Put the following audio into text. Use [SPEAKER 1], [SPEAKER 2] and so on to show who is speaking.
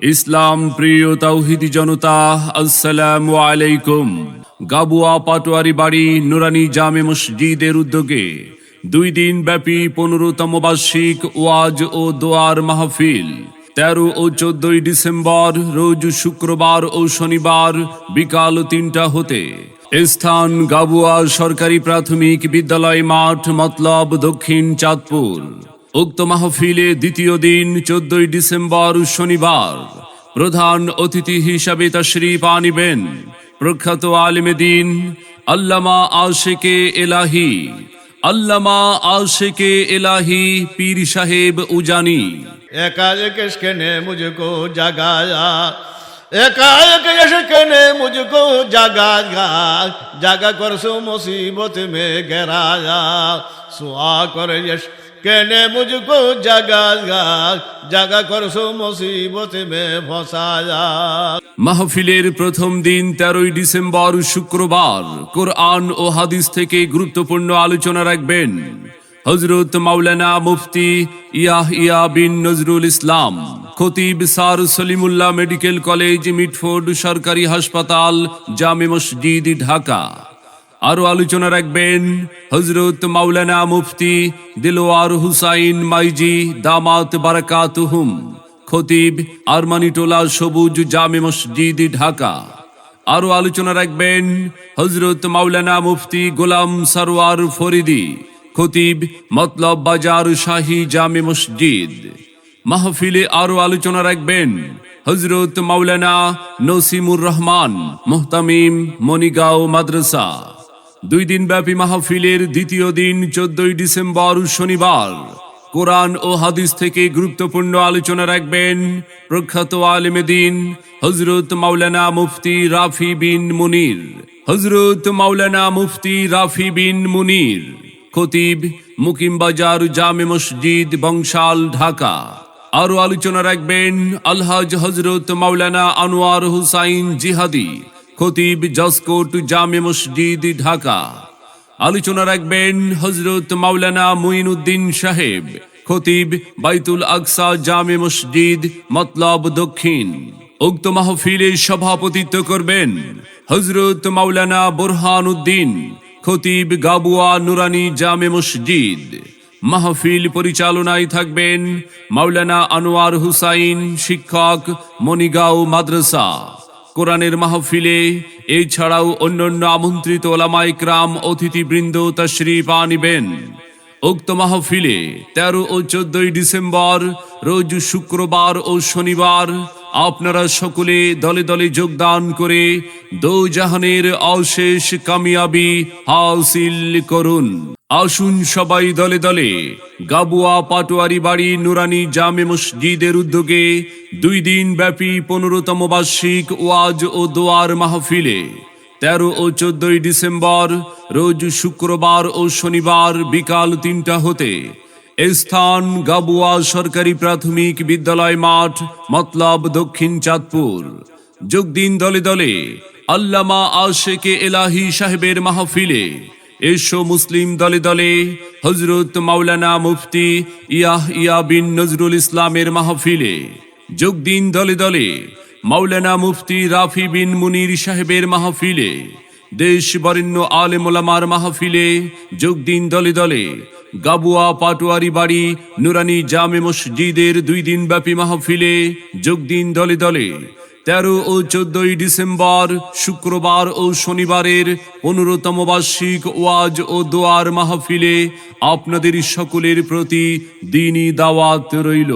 [SPEAKER 1] ইসলাম প্রিয় তাওহিদি জনতা, আসসালাম আলাইকুম। গাবুয়া পাটোয়ারি বাড়ি, নুরানি জামে মসজিদের উদ্যোগে দুই দিন ব্যাপী পনেরোতম বার্ষিক ওয়াজ ও দোয়ার মাহফিল। তেরো ও চোদ্দই ডিসেম্বর, রোজ শুক্রবার ও শনিবার বিকাল তিনটা হতে স্থান গাবুয়া সরকারি প্রাথমিক বিদ্যালয় মাঠ, মতলব দক্ষিণ চাঁদপুর। উক্ত মাহফিলে দ্বিতীয় দিন, চোদ্দই ডিসেম্বর, শনিবার, প্রধান অতিথি হিসাবে তশরিফ আনিবেন প্রখ্যাত আলিমে দিন, আল্লামা আশেকে এলাহি, আল্লামা আশেকে এলাহি পীর সাহেব উজানি।
[SPEAKER 2] জাগায়া জাগায়া, জাগা করছ মুসিবত মে গেরায়া, সোয়া করে इश्क ने मुझको जगाया जगा कर सो मुसीबत में फंसाया
[SPEAKER 1] মাহফিলের প্রথম দিন তেরোই ডিসেম্বর শুক্রবার কোরআন ও হাদিস থেকে গুরুত্বপূর্ণ আলোচনা রাখবেন হজরত মাওলানা মুফতি ইয়াহ ইয়া bin Nazrul Islam Khatib Sir Salimullah medical college Mitford সরকারি হাসপাতাল জামে মসজিদ ঢাকা আরও আলোচনা রাখবেন হজরত মাওলানা মুফতি দিলওয়ার হুসাইন মাইজি দামাত বারাকাতুহুম, খতিব আরমানিটোলা সবুজ জামে মসজিদ ঢাকা। আরও আলোচনা রাখবেন হজরত মাওলানা মুফতি গোলাম সরওয়ার ফরিদি, খতিব মতলব বাজার শাহী জামে মসজিদ। মাহফিলে আরও আলোচনা রাখবেন হজরত মাওলানা নসিমুর রহমান, মোহতামিম মনিগাঁও মাদ্রাসা। দুই দিন ব্যাপী মাহফিলের দ্বিতীয় দিন, চোদ্দই ডিসেম্বর, শনিবার। কোরআন ও হাদিস থেকে গুরুত্বপূর্ণ আলোচনা রাখবেন প্রখ্যাত আলেমেদিন হজরত মাওলানা মুফতি রাফি বিন মুনির। হজরত মাওলানা মুফতি রাফি বিন মুনির, খতিব মুকিম বাজার জামে মসজিদ, বংশাল, ঢাকা। আরও আলোচনা রাখবেন আলহাজ হজরত মাওলানা আনোয়ার হুসাইন জিহাদি। খতিব জসকোট জামে মসজিদ ঢাকা। আলোচনা রাখবেন হজরত মাওলানা মুইনুদ্দিন সাহেব, খতিব বাইতুল আকসা জামে মসজিদ, মতলব দক্ষিণ। উক্ত মাহফিলে সভাপতিত্ব করবেন হজরত মাওলানা বোরহান উদ্দিন খতিব গাবুয়া নুরানি জামে মসজিদ। মাহফিল পরিচালনায় থাকবেন মাওলানা আনোয়ার হুসাইন, শিক্ষক, মনিগাঁও মাদ্রাসা। কোরআনের মাহফিলে, এছাড়াও অন্যান্য আমন্ত্রিত ওলামাই ক্রাম অতিথিবৃন্দ তশরিফ আনিবেন। উক্ত মাহফিলে তেরো ও চোদ্দই ডিসেম্বর, রোজ শুক্রবার ও শনিবার আপনারা সকলে দলে দলে যোগদান করে দৌজাহানের অশেষ কামিয়াবি হাসিল করুন। আসুন সবাই দলে দলে গাবুয়া পাটোয়ারি বাড়ি নুরানি জামে মসজিদের উদ্যোগে দুই দিন ব্যাপী পনেরোতম বার্ষিক ওয়াজ ও দোয়ার মাহফিলে তেরো ও চোদ্দই ডিসেম্বর, রোজ শুক্রবার ও শনিবার বিকাল তিনটা হতে স্থান গাবুয়া সরকারি প্রাথমিক বিদ্যালয় মাঠ, মতলব দক্ষিণ চাঁদপুর। যোগ দিন দলে দলে আল্লামা আশেকে এলাহি সাহেবের মাহফিলে এসো মুসলিম দলে দলে হজরত মাওলানা মুফতি ইয়াহ ইয়া বিন নজরুল ইসলামের মাহফিলে যোগ দিন দলে দলে। মাওলানা মুফতি রাফি বিন মুনির সাহেবের মাহফিলে, দেশ বরেণ্য আলেমোলামার মাহফিলে যোগ দিন দলে দলে। গাবুয়া পাটোয়ারি বাড়ি, নুরানি জামে মসজিদের দুই দিন ব্যাপী মাহফিলে যোগ দিন দলে দলে। তেরো ও চোদ্দই ডিসেম্বর, শুক্রবার ও শনিবারের পনেরোতম বার্ষিক ওয়াজ ও দোয়ার মাহফিলে আপনাদের সকলের প্রতি দিনই দাওয়াত রইল।